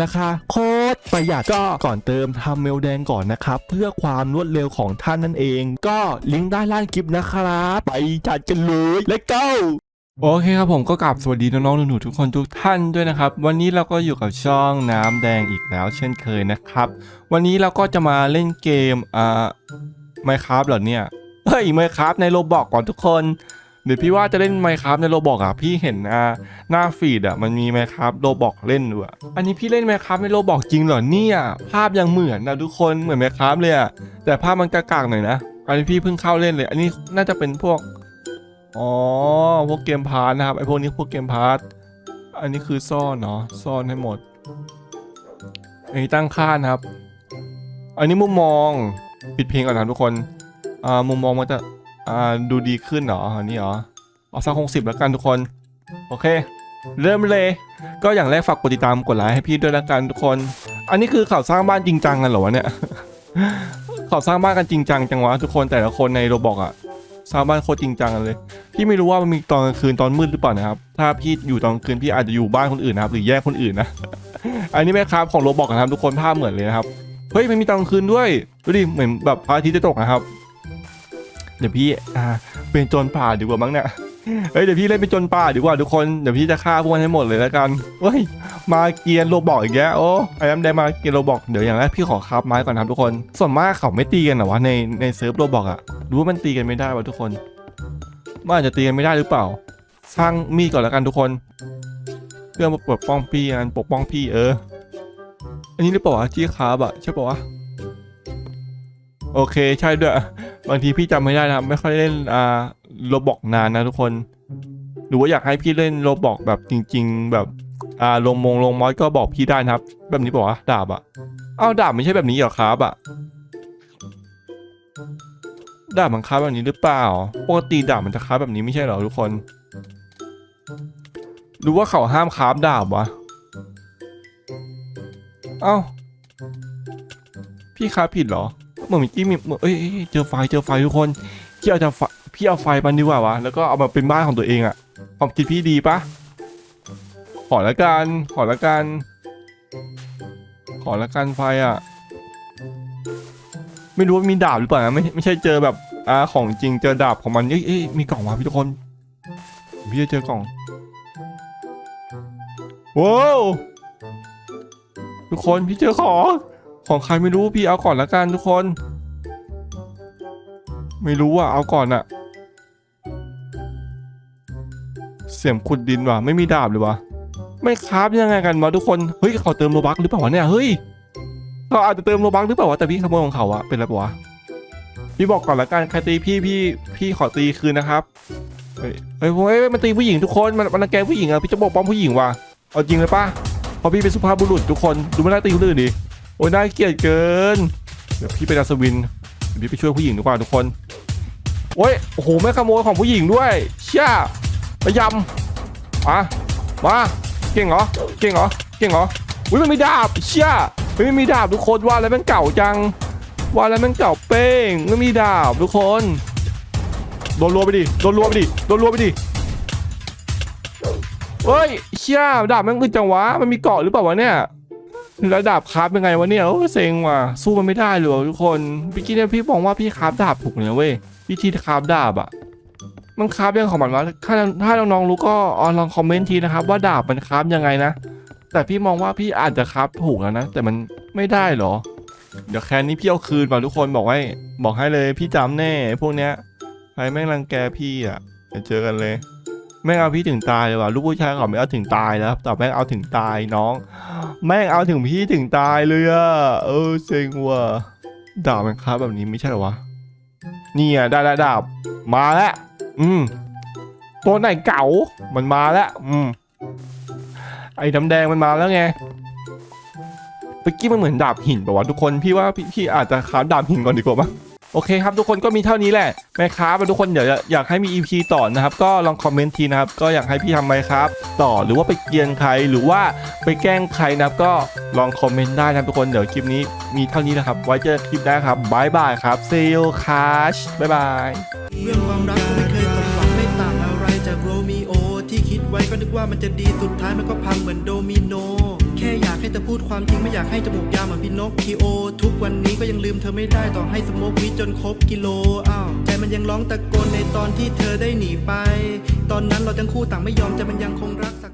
ราคาโคตรประหยัดก็ก่อนเติมทำเมลแดงก่อนนะครับ เพื่อความรวดเร็วของท่านนั่นเอง ก็ลิงก์ด้านล่างคลิปนะครับ ไปจัดกันเลย let's go โอเคครับผมก็กลับสวัสดีน้องๆหนูๆทุกคนทุกท่านด้วยนะครับ วันนี้เราก็อยู่กับช่องน้ำแดงอีกแล้ว เช่นเคยนะครับ วันนี้เราก็จะมาเล่นเกมอ่าไมครับเหรอเนี่ยเฮ้ยไมครับในโรบอกก่อนทุกคน เดี๋ยวพี่ว่าจะเล่นไมครับในโรบอกอะพี่เห็นอ่าหน้าฟีดอะมันมีไมครับโรบอกเล่นด้วยอันนี้พี่เล่นไมครับในโรบอกจริงเหรอเนี่ยภาพยังเหมือนนะทุกคนเหมือนไมครับเลยอะแต่ภาพมันกากๆหน่อยนะอันนี้พี่เพิ่งเข้าเล่นเลย อันนี้น่าจะเป็นพวกอ๋อพวกเกมพาร์ทนะครับไอพวกนี้พวกเกมพาร์ทอันนี้คือซ่อนเนาะซ่อนให้หมดอันนี้ตั้งค่านะครับ อันนี้มุมมองปิดเพลงก่อนนะทุกคนอ่ามุมมองมันจะ อ่าดูดีขึ้นเหรออันนี้เหรอเอาสักหกสิบแล้วกันทุกคน โอเค เริ่มเลย ก็อย่างแรกฝากกดติดตามกดไลค์ให้พี่ด้วยละกันทุกคน อันนี้คือข่าวสร้างบ้านจริงจังกันเหรอวะเนี่ยข่าวสร้างบ้านกันจริงจังจังวะทุกคนแต่ละคนในโรบอกอะสร้างบ้านโคตรจริงจังกันเลย พี่ไม่รู้ว่ามันมีตอนกลางคืนตอนมืดหรือเปล่านะครับ ถ้าพี่อยู่ตอนกลางคืนพี่อาจจะอยู่บ้านคนอื่นนะครับหรือแยกคนอื่นนะ อันนี้แม่ครับของโรบอกนะครับทุกคนภาพเหมือนเลยนะครับ เฮ้ยมันมีตอนกลางคืนด้วย ดูดิเหมือนแบบพระอาทิตย์จะตกนะครับ เดี๋ยวพี่อ่าเป็นโจรป่าดีกว่ามั้งเนี่ยเฮ้ยเดี๋ยวพี่เล่นเป็นโจรป่าดีกว่าทุกคนเดี๋ยวพี่จะฆ่าพวกมันให้หมดเลยแล้วกันเฮ้ยมาเกียนโรบอกอีกแล้วโอ้ไอ้น้ำได้มาเกียนโรบอกเดี๋ยวอย่างแรกพี่ขอคราฟไม้ก่อนนะครับทุกคนส่วนมากเขาไม่ตีกันหรอวะในในเซิร์ฟโรบอกอะรู้ว่ามันตีกันไม่ได้วะทุกคนมันอาจจะตีกันไม่ได้หรือเปล่าสร้างมีดก่อนแล้วกันทุกคนเพื่อมาปกป้องพี่กันปกป้องพี่เออ อันนี้หรือเปล่าวะจี้คาบอะใช่ปะวะโอเคใช่ด้วย บางทีพี่จำไม่ได้นะครับไม่ค่อยเล่นอ่าโรบอกนานนะทุกคน หรือว่าอยากให้พี่เล่นโรบอกแบบจริง ๆ แบบอ่าลงมงลงมอสก็บอกพี่ได้นะครับ แบบนี้ปะวะดาบอะเอ้าดาบไม่ใช่แบบนี้เหรอครับอะดาบมันค้าแบบนี้หรือเปล่าปกติดาบมันจะค้าแบบนี้ไม่ใช่เหรอทุกคนหรือว่าเขาห้ามค้าดาบวะเอ้าพี่ค้าผิดเหรอ เหมือนเมื่อกี้มีเอ้ยเจอไฟเจอไฟทุกคนพี่เอาจะไฟพี่เอาไฟมันดีกว่าวะแล้วก็เอามาเป็นบ้านของตัวเองอะความคิดพี่ดีปะขอละกันขอละกันขอละกันไฟอะไม่รู้ว่ามีดาบหรือเปล่านะไม่ไม่ใช่เจอแบบอ่าของจริงเจอดาบของมันเอ้ยเอ้ยมีกล่องมาพี่ทุกคนพี่จะเจอกล่องว้าวทุกคนพี่เจอของ ของใครไม่รู้พี่เอาก่อนละกันทุกคน ไม่รู้อะเอาก่อนอะเสียมขุดดินว่ะไม่มีดาบเลยวะไม่คราฟยังไงกันวะทุกคนเฮ้ยเขาเติมโลบักหรือเปล่าวะเนี่ยเฮ้ยเขาอาจจะเติมโลบักหรือเปล่าวะแต่พี่ขโมยของเขาอะเป็นอะไรปะวะพี่บอกก่อนละกันใครตีพี่พี่พี่ขอตีคืนนะครับเฮ้ยเฮ้ยเฮ้ยมันตีผู้หญิงทุกคนมันมันรังแกผู้หญิงอะพี่จะบอกป้อมผู้หญิงว่ะเอาจริงเลยปะเพราะพี่เป็นสุภาพบุรุษทุกคนดูไม่น่าตีคนอื่นดิ โอ้ยน่าเกลียดเกิน เดี๋ยวพี่ไปดัสวินเดี๋ยวพี่ไปช่วยผู้หญิงดีกว่าทุกคน โอ้ย โอ้โหแม่ขโมยของผู้หญิงด้วย เชี่ยไปยำมามา เก่งเหรอ เก่งเหรอ เก่งเหรอ อุ้ยมันมีดาบ เชี่ยไม่มีดาบทุกคนว่าแล้วมันเก่าจัง ว่าแล้วมันเก่าเป้งไม่มีดาบทุกคน โดนรัวไปดิ โดนรัวไปดิ โดนรัวไปดิเฮ้ย เชี่ยดาบมันคือจังวะ มันมีเกาะหรือเปล่าวะเนี่ย แล้วดาบคราฟเป็นไงวะเนี่ยโอ้เซ็งว่ะสู้มันไม่ได้เลยว่ะทุกคนพี่กี้เนี่ยพี่มองว่าพี่คราฟดาบถูกเลยเว้ยวิธีคราฟดาบอะมันคราฟยังของมันวะถ้าถ้าน้องๆรู้ก็ลองคอมเมนต์ทีนะครับ ว่าดาบมันคราฟยังไงนะแต่พี่มองว่าพี่อาจจะคราฟถูกแล้วนะแต่มันไม่ได้หรอ เดี๋ยวแคนนี้พี่เอาคืนว่ะทุกคนบอกไว้ บอกให้เลยพี่จำแน่ พวกเนี้ยใครแม่งรังแกพี่อะเดี๋ยวเจอกันเลย แม่งเอาพี่ถึงตายเลยว่ะลูกผู้ชายเขาไม่เอาถึงตายนะครับแต่แม่งเอาถึงตายน้อง แม่งเอาถึงพี่ถึงตายเลยอะเออเซ็งว่ะดาบมันครับแบบนี้ไม่ใช่เหรอวะนี่อะได้แล้วดาบมาแล้วอืมตัวไหนเก่ามันมาแล้วอืมไอ้น้ำแดงมันมาแล้วไงเมื่อกี้มันเหมือนดาบหินป่าวะทุกคนพี่ว่าพี่พี่อาจจะคาฟดาบหินก่อนดีกว่ามั้ง โอเคครับทุกคนก็มีเท่านี้แหละแม่ค้าทุกคนเดี๋ยวอยากให้มี EP ต่อนะครับ ก็ลองคอมเมนต์ทีนะครับ ก็อยากให้พี่ทำไหมครับ ต่อหรือว่าไปเกียนใครหรือว่าไปแกล้งใครนะครับ ก็ลองคอมเมนต์ได้นะทุกคนเดี๋ยวคลิปนี้มีเท่านี้นะครับ ไว้เจอคลิปหน้าครับบายบายครับเซลคาชบายบายเรื่องความรักก็ไม่เคยสมหวังไม่ต่างอะไรจากโรมิโอที่คิดไว้ก็นึกว่ามันจะดีสุดท้ายมันก็พังเหมือนโดมิโน แค่อยากให้เธอพูดความจริงไม่อยากให้จมูกยาวเหมือนพินอคคิโอ ทุกวันนี้ก็ยังลืมเธอไม่ได้ต่อให้สมกวิจนครบกิโลอ้าวใจมันยังร้องตะโกนในตอนที่เธอได้หนีไป ตอนนั้นเราทั้งคู่ต่างไม่ยอมใจมันยังคงรักสัก